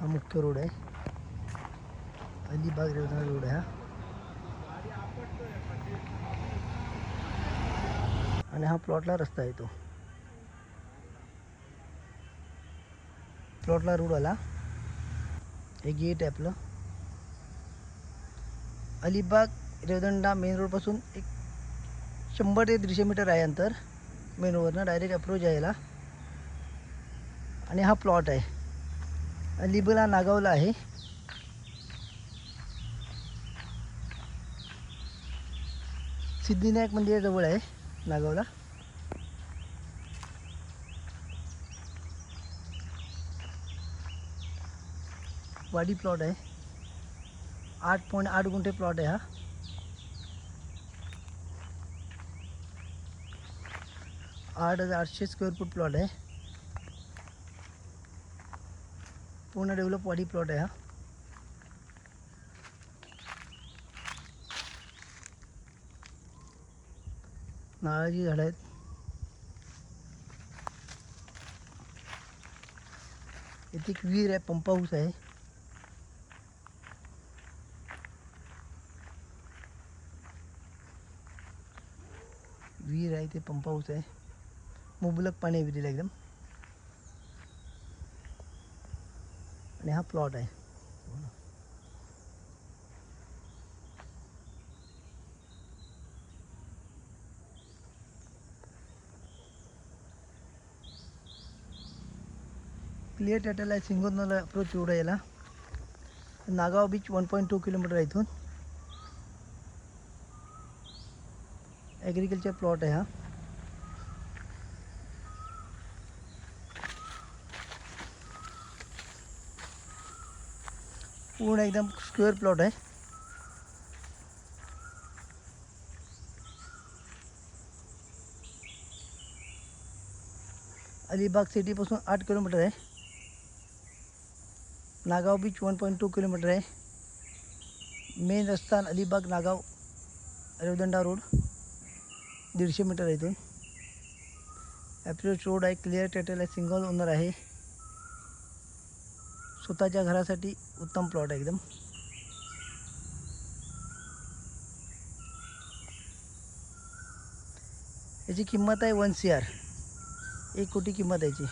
हा मुख्य रोड आहे. अलिबाग रेवना रोड आहे हा. आणि हा प्लॉटला रस्ता आहे तो. प्लॉटला रोड आला. हे गेट आहे आपलं. अलिबाग रेवदंडा मेन रोडपासून एक शंभर ते दीडशे मीटर आहे अंतर. मेन रोडवरनं डायरेक्ट अप्रोच आहे याला. आणि हा प्लॉट आहे. अलिबागला नागावला आहे. सिद्धिविनायक मंदिराजवळ आहे नागावला. वाडी प्लॉट आहे. आठ पॉईंट आठ गुंठे प्लॉट आहे हा. आठ हजार आठशे स्क्वेअर फूट प्लॉट आहे. पूर्ण डेव्हलप वाडी प्लॉट आहे हा. नारळाची झाडं आहेत. इथे एक विहीर आहे पंप हाऊस आहे. विहीर आहे ते पंप हाऊस आहे. मुबलक पाणी आहे विहिरीला एकदम. आणि हा प्लॉट आहे क्लिअर टायटल आहे सिंगोदनला अप्रोच रोड आहे याला Nagaon beach one point two kilometre आहे इथून ॲग्रिकल्चर प्लॉट आहे हा पूर्ण एकदम स्क्वेअर प्लॉट आहे अलिबाग सिटीपासून आठ किलोमीटर आहे Nagaon beach one point two kilometre आहे मेन रस्ता अलिबाग नागाव रेवदंडा रोड दीडशे मीटर आहे इथून। ॲप्रोच रोड आहे क्लिअर टायटल आहे सिंगल ओनर आहे. स्वतःच्या घरासाठी उत्तम प्लॉट आहे एकदम. याची किंमत आहे वन सी आर. एक कोटी किंमत याची.